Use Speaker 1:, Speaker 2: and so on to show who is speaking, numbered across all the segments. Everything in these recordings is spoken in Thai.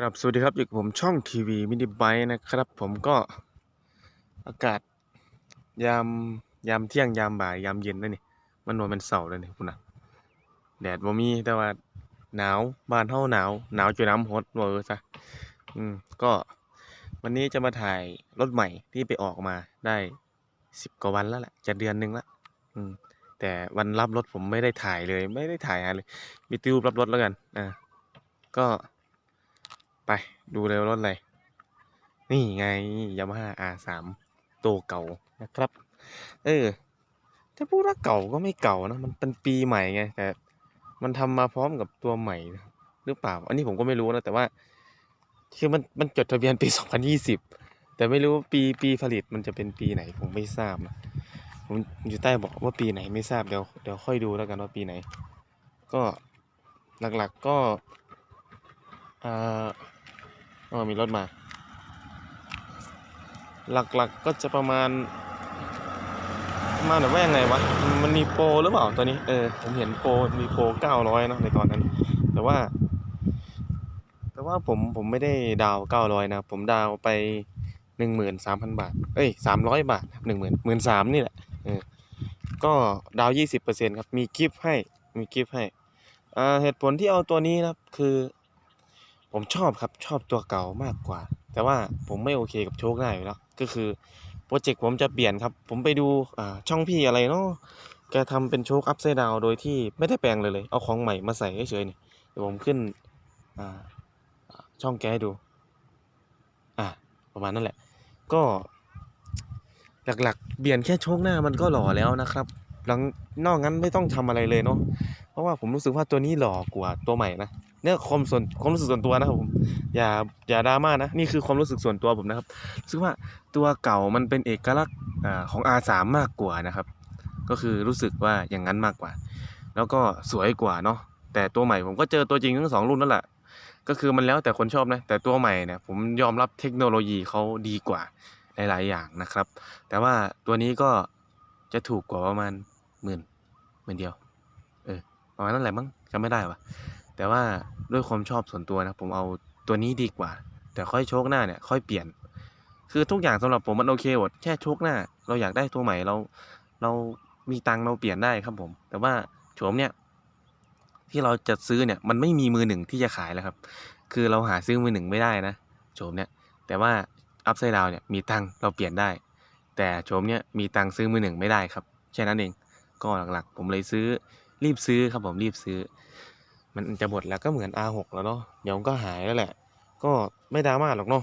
Speaker 1: กรับสวัสดีครับอยู่กับผมช่องทีวีมินิไบนะครับ ผมก็อากาศยามยามเที่ยงยามบ่ายยามเย็นแล้วนี่มันนวลเป็นเสาร์แล้วนี่คุณนะแดดบ่มีแต่ว่าหนาวบ้านเฮาหนาวหนาวจนน้ำฮดเวอร์ซะอืมก็วันนี้จะมาถ่ายรถใหม่ที่ไปออกมาได้สิบกว่าวันแล้วแหละจะเดือนหนึงละอืมแต่วันรับรถผมไม่ได้ถ่ายเลย ไม่ได้ถ่ายอะไรเลยมีติวรับรถแล้วกันอ่าก็ ไปดูเร็วรถอะไรนี่ไงยามาฮ่า R3 ตัวเก่านะครับ เออถ้าพูดว่าเก่าก็ไม่เก่านะ มันเป็นปีใหม่ไง แต่ มันทำมาพร้อมกับตัวใหม่หรือเปล่า อันนี้ผมก็ไม่รู้นะ แต่ว่า คือมันมันจดทะเบียนปี 2020 แต่ไม่รู้ปีปีผลิตมันจะเป็นปีไหน ผมไม่ทราบนะผมอยู่ใต้บอกว่าปีไหนไม่ทราบเดี๋ยวเดี๋ยวค่อยดูแล้วกันว่าปีไหน ก็หลักๆก็อ่า อ๋อมีรถมา หลักๆก็จะประมาณ มาณแบบว่ายังไงวะ มันมีโปรหรือเปล่าตัวนี้ เออ ผมเห็นโปรมีโปรเก้าร้อยเนาะในตอนนั้น แต่ว่า แต่ว่าผมผมไม่ได้ดาวเก้าร้อยนะ ผมดาวไปหนึ่งหมื่นสามพันบาท เอ้ยสามร้อยบาทหนึ่งหมื่นหมื่นสามนี่แหละ เออ ก็ดาวยี่สิบเปอร์เซ็นครับ มีกิฟต์ให้ มีกิฟต์ให้ อ่า เหตุผลที่เอาตัวนี้นะครับ คือ ผมชอบครับชอบตัวเก่ามากกว่า แต่ว่าผมไม่โอเคกับโชคหน้าอยู่แล้วก็คือโปรเจกต์ผมจะเปลี่ยนครับ ผมไปดูอ่าช่องพี่อะไรเนาะแกทำเป็นโชคอัพไซด์ดาวโดยที่ไม่ได้แปลงเลยเลย เอาของใหม่มาใส่เฉยๆนี่ยเดี๋ยวผมขึ้นอ่าช่องแกให้ดู อ่าประมาณนั้นแหละ ก็หลักๆเปลี่ยนแค่โชคหน้ามันก็หล่อแล้วนะครับ หลังนอกนั้นไม่ต้องทำอะไรเลยเนาะเพราะว่าผมรู้สึกว่าตัวนี้หล่อกว่าตัวใหม่นะ เนี่ยความส่วนความรู้สึกส่วนตัวนะครับผม อย่าอย่าดราม่านะ นี่คือความรู้สึกส่วนตัวผมนะครับรู้สึกว่าตัวเก่ามันเป็นเอกลักษณ์อ่าของ R3 มากกว่านะครับ ก็คือรู้สึกว่าอย่างนั้นมากกว่า แล้วก็สวยกว่าเนาะแต่ตัวใหม่ผมก็เจอตัวจริงทั้งสองรุ่นนั่นแหละก็คือมันแล้วแต่คนชอบนะแต่ตัวใหม่เนี่ยผมยอมรับเทคโนโลยีเขาดีกว่าหลายๆอย่างนะครับ แต่ว่าตัวนี้ก็จะถูกกว่าประมาณหมื่นหมื่นเดียว เออประมาณนั้นแหละมั้งจำไม่ได้ว่ะ แต่ว่าด้วยความชอบส่วนตัวนะผมเอาตัวนี้ดีกว่า แต่ค่อยโชคหน้าเนี่ยค่อยเปลี่ยน คือทุกอย่างสำหรับผมมันโอเคหมดแค่โชคหน้า เราอยากได้ตัวใหม่เรา เรามีตังเราเปลี่ยนได้ครับผม แต่ว่าโฉมเนี่ยที่เราจะซื้อเนี่ยมันไม่มีมือหนึ่งที่จะขายแล้วครับ คือเราหาซื้อมือหนึ่งไม่ได้นะโฉมเนี่ยแต่ว่าอัพไซด์ดาวเนี่ยมีตังเราเปลี่ยนได้ แต่โฉมเนี่ยมีตังซื้อมือหนึ่งไม่ได้ครับแค่นั้นเองก็หลักๆ ผมเลยซื้อรีบซื้อครับผมรีบซื้อ มันจะหมดแล้วก็เหมือน R6 แล้วเนาะเดี๋ยวก็หายแล้วแหละ ก็ไม่ดราม่าหรอกเนาะ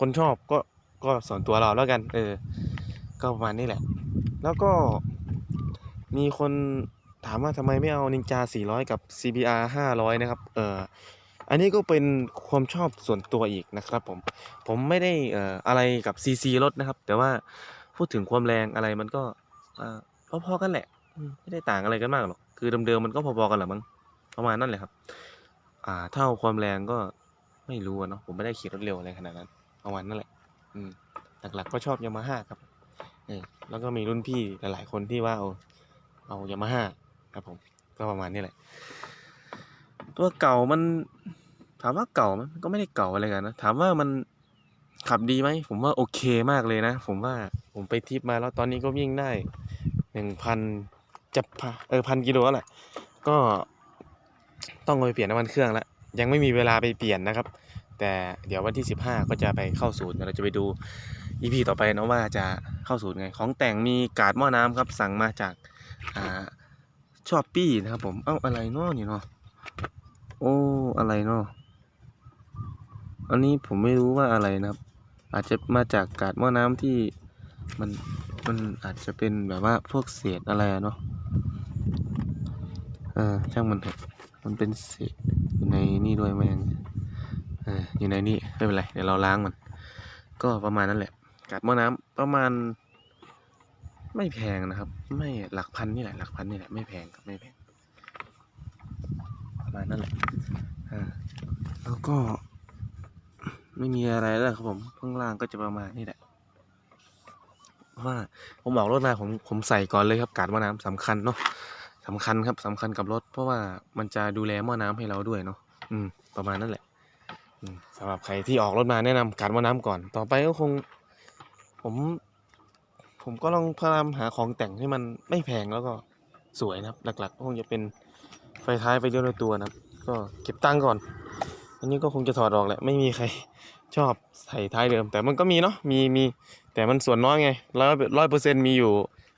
Speaker 1: คนชอบก็ก็ส่วนตัวเราแล้วกัน เออ ก็ประมาณนี้แหละ แล้วก็มีคนถามว่าทำไมไม่เอานินจา 400 กับ CBR 500 นะครับ เอออันนี้ก็เป็นความชอบส่วนตัวอีกนะครับผม ผมไม่ได้เอ่ออะไรกับ CC รถนะครับ แต่ว่าพูดถึงความแรงอะไรมันก็อ่าพอๆกันแหละ ไม่ได้ต่างอะไรกันมากหรอก คือเดิมๆมันก็พอๆกันแหละมั้ง ประมาณนั้นแหละครับ อ่า เท่าความแรงก็ไม่รู้เนาะผมไม่ได้ขี่รถเร็วอะไรขนาดนั้นประมาณนั่นแหละ อืมหลักๆก็ชอบยามาฮ่าครับเออแล้วก็มีรุ่นพี่หลายๆคนที่ว่าเอาเอายามาฮ่าครับผมก็ประมาณนี้แหละ ตัวเก่ามัน ถามว่าเก่ามันก็ไม่ได้เก่าอะไรกันนะถามว่ามันขับดีไหมผมว่าโอเคมากเลยนะ ผมว่าผมไปทริปมาแล้วตอนนี้ก็วิ่งได้หนึ่งพันจะพเออพันกิโลแล้วแหละก็ ต้องไปเปลี่ยนน้ำมันเครื่องแล้วยังไม่มีเวลาไปเปลี่ยนนะครับ แต่เดี๋ยววันที่ 15 ก็จะไปเข้าศูนย์เราจะไปดู EP ต่อไปเนาะว่าจะเข้าศูนย์ไง ของแต่งมีกาดหม้อน้ำครับ สั่งมาจากอ่าชอปปี้นะครับผมเอ้าอะไรเนาะนี่เนาะโอ้อะไรเนาะอันนี้ผมไม่รู้ว่าอะไรนะครับ อาจจะมาจากกาดหม้อน้ำที่มันมันอาจจะเป็นแบบว่าพวกเศษอะไรเนาะเออช่างมันเถอะ มันเป็นเศษอยู่ในนี่ด้วยแม่งออยู่ในนี่ไม่เป็นไรเดี๋ยวเราล้างมัน ก็ประมาณนั้นแหละกาดหม้อน้ำประมาณ ไม่แพงนะครับ ไม่หลักพันนี่แหละหลักพันนี่แหละไม่แพงครับไม่แพงประมาณนั้นแหละแล้วก็ ไม่มีอะไรแล้วครับผมข้างล่างก็จะประมาณนี้แหละว่าผมบอกรถมาผมผมใส่ก่อนเลยครับ การดมอน้ำสำคัญเนาะ สำคัญครับสำคัญกับรถ เพราะว่ามันจะดูแลหม้อน้ำให้เราด้วยเนาะอืม ประมาณนั้นแหละอืมสำหรับใครที่ออกรถมาแนะนำการว่าน้ำก่อน ต่อไปก็คง ผม ผมก็ลองพยายามหาของแต่งที่มันไม่แพงแล้วก็สวยนะครับ หลักๆก็คงจะเป็นไฟท้ายไฟเลี้ยวในตัวนะครับ ก็เก็บตังค์ก่อน อันนี้ก็คงจะถอดออกแหละไม่มีใครชอบใส่ท้ายเดิม แต่มันก็มีเนาะมีมีแต่มันส่วนน้อยไงร้อยร้อยเปอร์เซ็นต์มีอยู่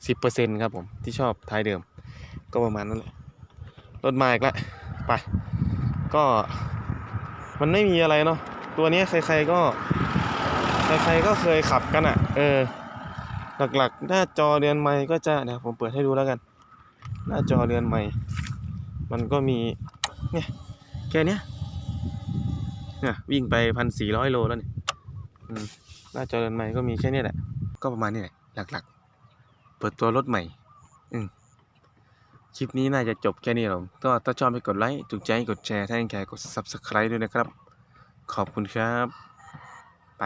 Speaker 1: สิบเปอร์เซ็นต์ครับผมที่ชอบท้ายเดิม ก็ประมาณนั้นแหละรถมาอีกแล้วไปก็มันไม่มีอะไรเนาะตัวนี้ใครๆก็ ใครๆก็เคยขับกันอะ่ะ เออ หลักๆ หน้าจอเรือนไม้ก็จะเดี๋ยวผมเปิดให้ดูแล้วกัน หน้าจอเรือนไม้มันก็มี เนี่ยแค่เนี้ยเนี่ยวิ่งไปพันสี่ร้อยโลแล้วเนี่ยหน้าจอเรือนไม้ก็มีแค่เนี้ยแหละ ก็ประมาณนี้แหละหลักๆ เปิดตัวรถใหม่ อืม คลิปนี้น่าจะจบแค่นี้หรอกก็ถ้าชอบให้กดไลค์ถูกใจให้กดแชร์ถ้ายังแคร์กด subscribe ด้วยนะครับ ขอบคุณครับ ไป